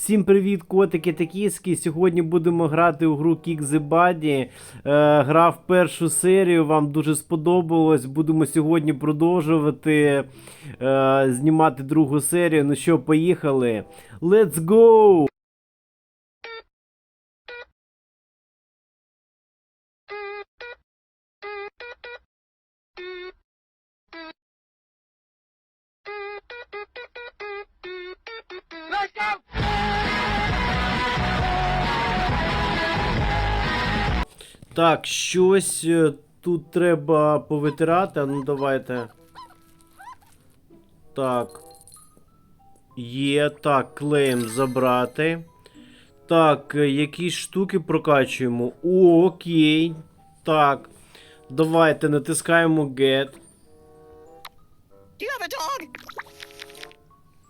Всім привіт, котики та кіски. Сьогодні будемо грати у гру Kick the Buddy. Е, грав першу серію, вам дуже сподобалось. Будемо сьогодні продовжувати е, знімати другу серію. Ну що, поїхали? Let's go! Так, щось е, тут треба повитирати. Ну давайте. Так. Є. Так, клейм забрати. Так, е, якісь штуки прокачуємо. О, окей. Так. Давайте натискаємо Get.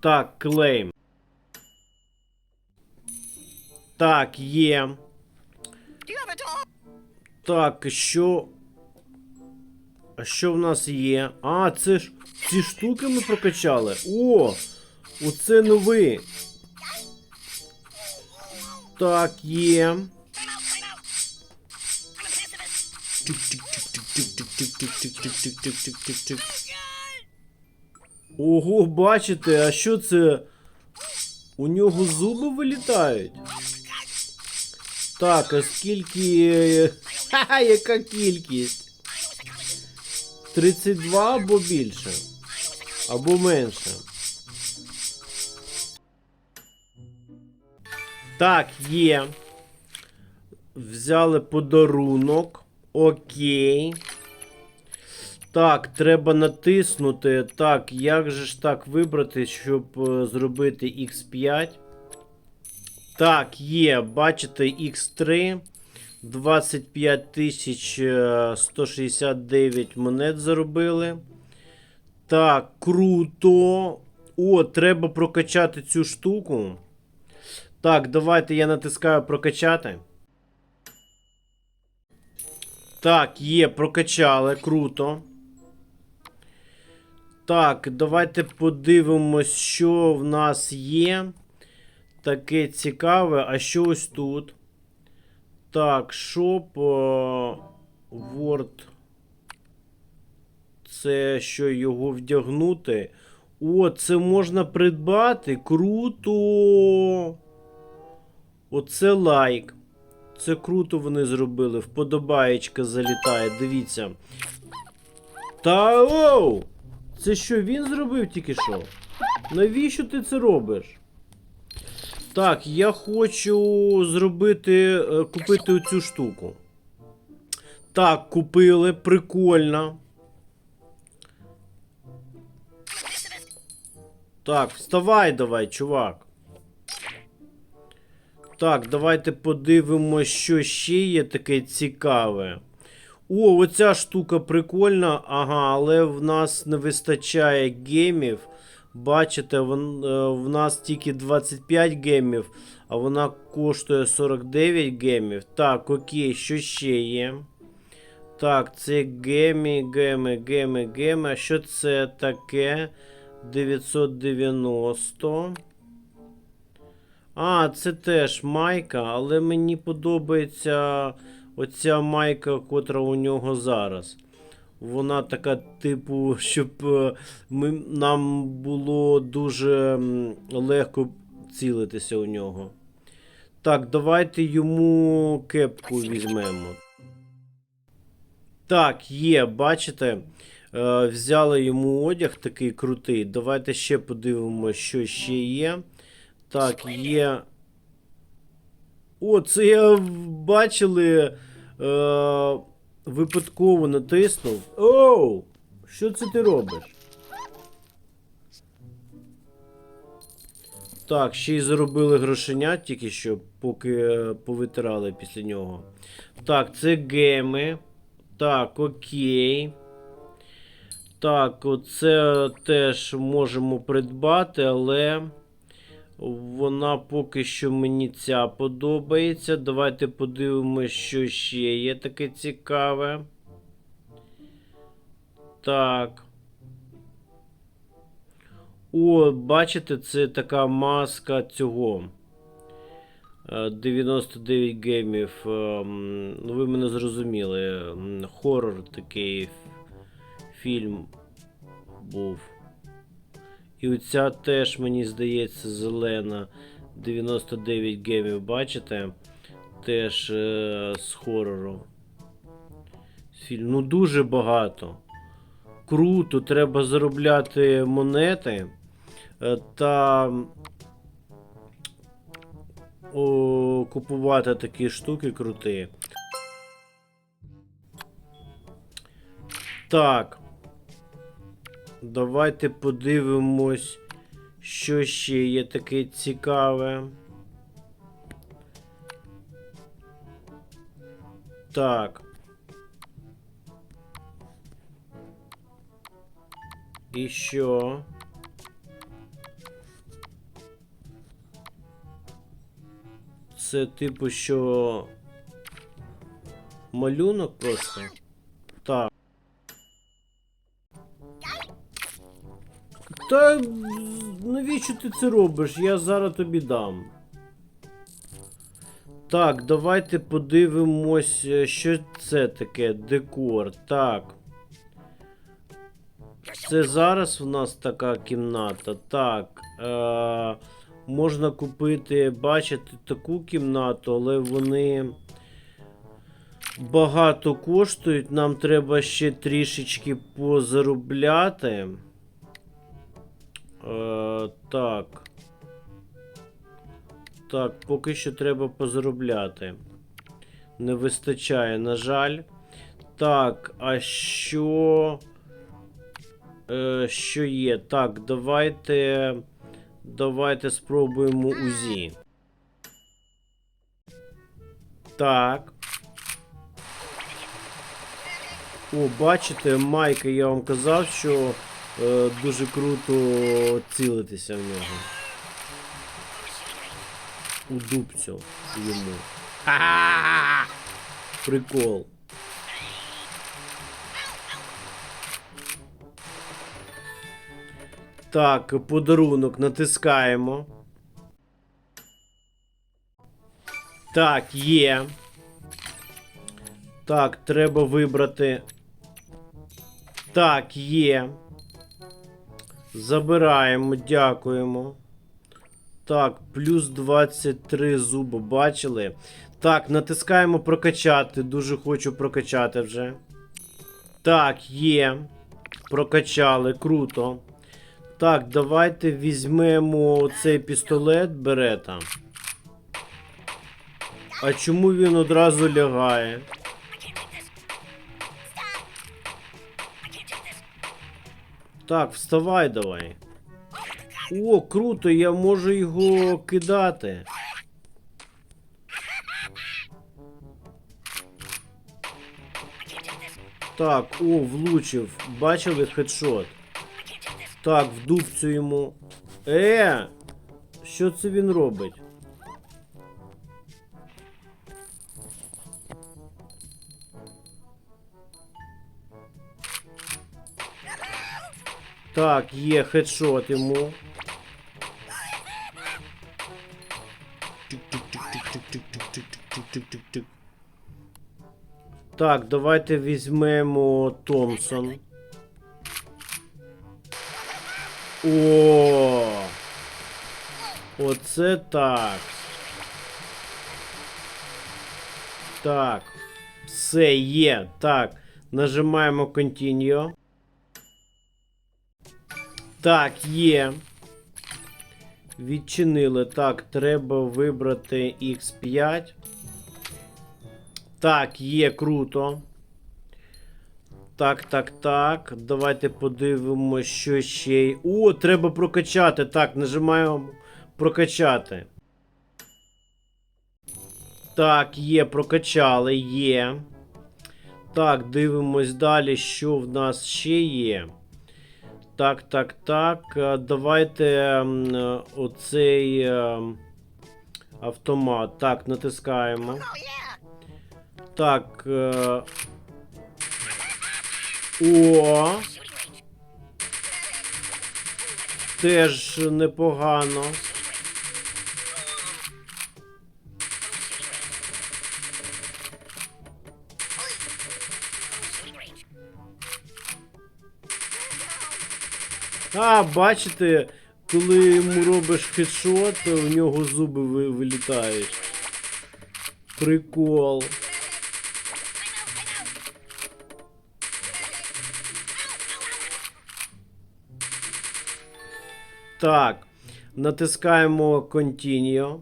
Так, клейм. Так, є. Так, що. А що в нас є? А, це ж ці штуки ми прокачали. О! Оце новий. Так, є. Ого, бачите, а що це? У нього зуби вилітають? Так, а скільки Ха, яка кількість? 32 або більше. Або менше. Так, є. Взяли подарунок. Окей. Так, треба натиснути. Так, як же ж так вибрати, щоб е, зробити X5? Так, є, бачите, X3. 25 тисяч е, 169 монет заробили. Так, круто. О, треба прокачати цю штуку. Так, давайте я натискаю прокачати. Так, є, прокачали, круто. Так, давайте подивимось, що в нас є. Таке цікаве. А що ось тут? Так, шоп. е, Word. Це що його вдягнути? О, це можна придбати. Круто. Оце лайк. Це круто вони зробили. Вподобаєчка залітає. Дивіться. Та оу! Це що він зробив тільки що? Навіщо ти це робиш? Так, я хочу зробити. е, купити оцю штуку. Так, купили, прикольно. Так, вставай давай, чувак. Так, давайте подивимось, що ще є таке цікаве. О, оця штука прикольна. Ага, але в нас не вистачає гемів. Бачите, е, в нас тільки 25 гемів, а вона коштує 49 гемів. Так, окей, що ще є? Так, це гемі, геми, геми, геми. А що це таке? 990. А, це теж майка, але мені подобається оця майка, котра у нього зараз. Вона така, типу, щоб е, ми, нам було дуже легко цілитися у нього. Так, давайте йому кепку візьмемо. Так, є, бачите, е, взяли йому одяг такий крутий. Давайте ще подивимося, що ще є. Так, є. О, це я бачили. Е, випадково натиснув. Оу! Що це ти робиш? Так, ще й заробили грошенят тільки що, поки е, повитирали після нього. Так, це геми. Так, окей. Так, оце теж можемо придбати, але. Вона поки що мені ця подобається. Давайте подивимось, що ще є таке цікаве. Так. О, бачите, це така маска цього. Е, 99 геймів. ем, Ну, ви мене зрозуміли. М, Хорор такий фільм був. І оця теж, мені здається, зелена. 99 геймів, бачите? Теж е, з хорору. Ну, дуже багато. Круто, треба заробляти монети. Е, Та о, купувати такі штуки круті. Так. Давайте подивимось, що ще є таке цікаве. Так. І що? Це типу, що. Малюнок просто. Та навіщо ти це робиш? Я зараз тобі дам. Так, давайте подивимось, е, що це таке. Декор. Так. Це зараз в нас така кімната. Так. Е- можна купити, бачите, таку кімнату, але вони багато коштують. Нам треба ще трішечки позаробляти. Е, так. Так, поки що треба позаробляти. Не вистачає, на жаль. Так, а що. Е, що є? Так, давайте. Давайте спробуємо УЗІ. Так. О, бачите, Майка, я вам казав, що е, дуже круто цілитися в нього. У дубцю йому. Прикол. Так, подарунок натискаємо. Так, є. Так, треба вибрати. Так, є. Забираємо, дякуємо. Так, плюс 23 зуби, бачили? Так, натискаємо прокачати. Дуже хочу прокачати вже. Так, є. Прокачали, круто. Так, давайте візьмемо цей пістолет Берета. А чому він одразу лягає? Так, вставай давай. О, круто, я можу його кидати. Так, о, влучив. Бачили хедшот. Так, в дубцю йому. Е! Що це він робить? Так, є хедшот йому. Так, давайте візьмемо Томпсон. О! Оце так. Так. Все є. Так. Нажимаємо Continue. Так, є. Відчинили. Так, треба вибрати X5. Так, є, круто. Так, так, так. Давайте подивимося, що ще. О, треба прокачати. Так, нажимаємо прокачати. Так, є, прокачали, є. Так, дивимось далі, що в нас ще є. Так, так, так. Е, давайте ем, е, оцей ем, автомат. Так, натискаємо. Так. Е, о. Теж непогано. А, бачите, коли йому робиш хедшот, то у нього зуби ви- вилітають. Прикол. Так, натискаємо Continue.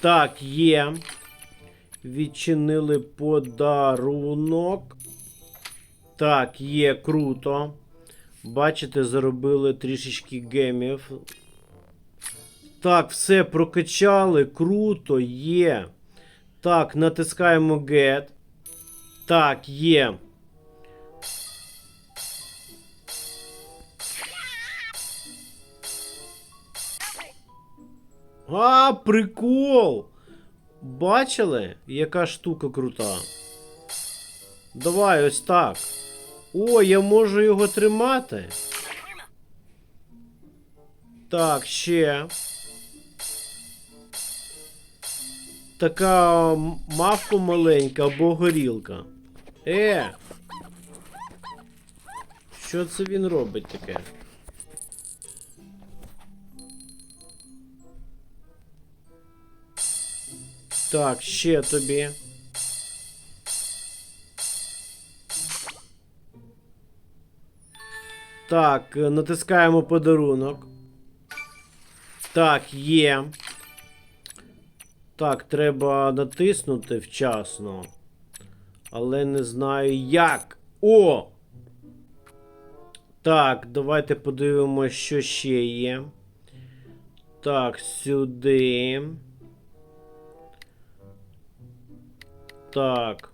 Так, є. Відчинили подарунок. Так, є, круто. Бачите, заробили трішечки гемів. Так, все прокачали. Круто, є. Так, натискаємо Get. Так, є. А, прикол! Бачили, яка штука крута? Давай ось так. О, я можу його тримати. Так, ще. Така мавка маленька або горілка. Е. Що це він робить таке? Так, ще тобі. Так, е, натискаємо подарунок. Так, є. Так, треба натиснути вчасно. Але не знаю як. О! Так, давайте подивимося, що ще є. Так, сюди. Так.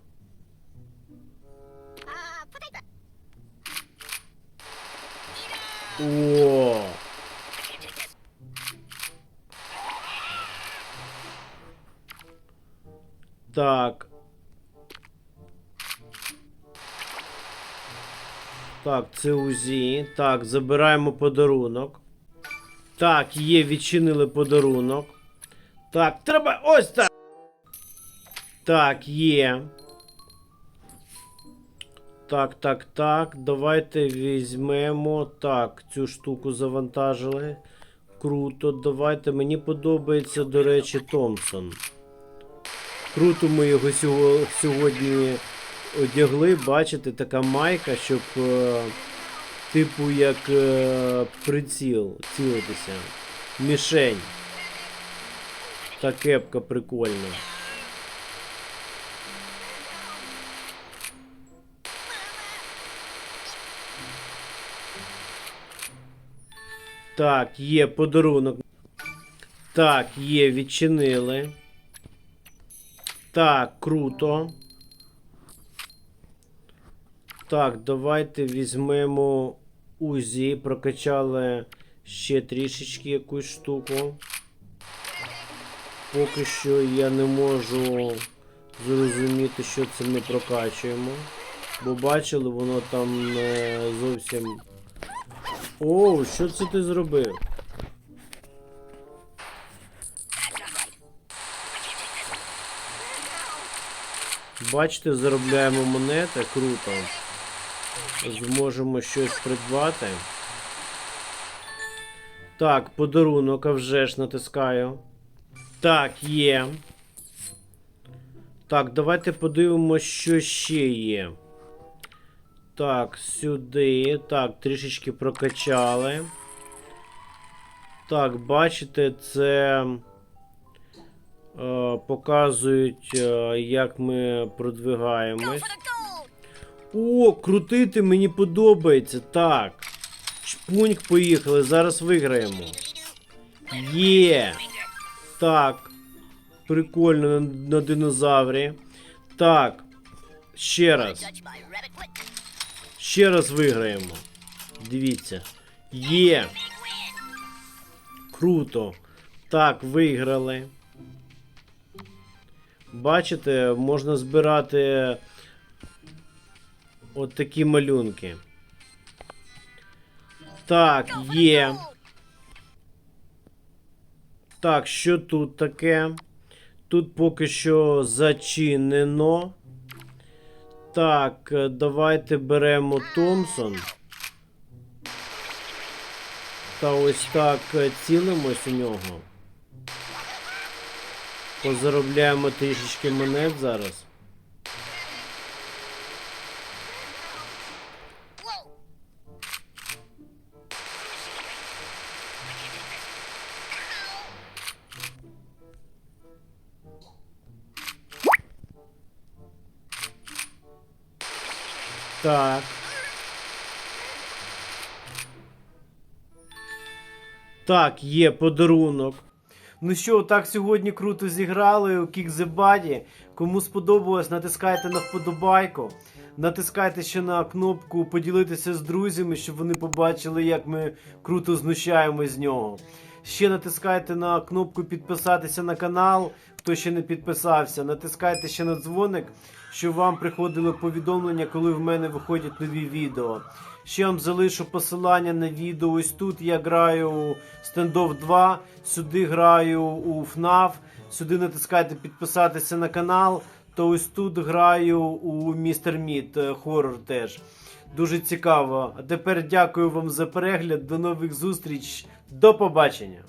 О! Так. Так, це УЗІ. Так, забираємо подарунок. Так, є, відчинили подарунок. Так, треба ось так. Так, є. Так, так, так. Давайте візьмемо. Так, цю штуку завантажили. Круто, давайте. Мені подобається, до речі, Томпсон. Круто ми його сьогодні одягли. Бачите, така майка, щоб е, типу як е, приціл цілитися. Мішень. Та кепка прикольна. Так, є подарунок. Так, є, відчинили. Так, круто. Так, давайте візьмемо УЗІ, прокачали ще трішечки якусь штуку. Поки що я не можу зрозуміти, що це ми прокачуємо. Бо бачили, воно там не зовсім. Оу, що це ти зробив? Бачите, заробляємо монети, круто. Зможемо щось придбати. Так, подарунок, а вже ж натискаю. Так, є. Так, давайте подивимося, що ще є. Так, сюди. Так, трішечки прокачали. Так, бачите, це е, показують, е, як ми продвигаємось. О, крутити мені подобається. Так. Чпуньк, поїхали, зараз виграємо. Є. Так. Прикольно на, на динозаврі. Так. Ще раз. Ще раз виграємо. Дивіться. Є. Круто. Так, виграли. Бачите, можна збирати от такі малюнки. Так, є. Так, що тут таке? Тут поки що зачинено. Так, е, давайте беремо Томсон. Та ось так е, цілимось у нього. Позаробляємо трішечки монет зараз. Так. Так, є подарунок. Ну що, так сьогодні круто зіграли у Kick the Buddy. Кому сподобалось, натискайте на вподобайку. Натискайте ще на кнопку поділитися з друзями, щоб вони побачили, як ми круто знущаємось з нього. Ще натискайте на кнопку підписатися на канал, хто ще не підписався. Натискайте ще на дзвоник, щоб вам приходили повідомлення, коли в мене виходять нові відео. Ще вам залишу посилання на відео. Ось тут я граю у Standoff 2, сюди граю у FNAF, сюди натискайте підписатися на канал. То ось тут граю у Містер Мід хоррор теж. Дуже цікаво. А тепер дякую вам за перегляд. До нових зустріч. До побачення.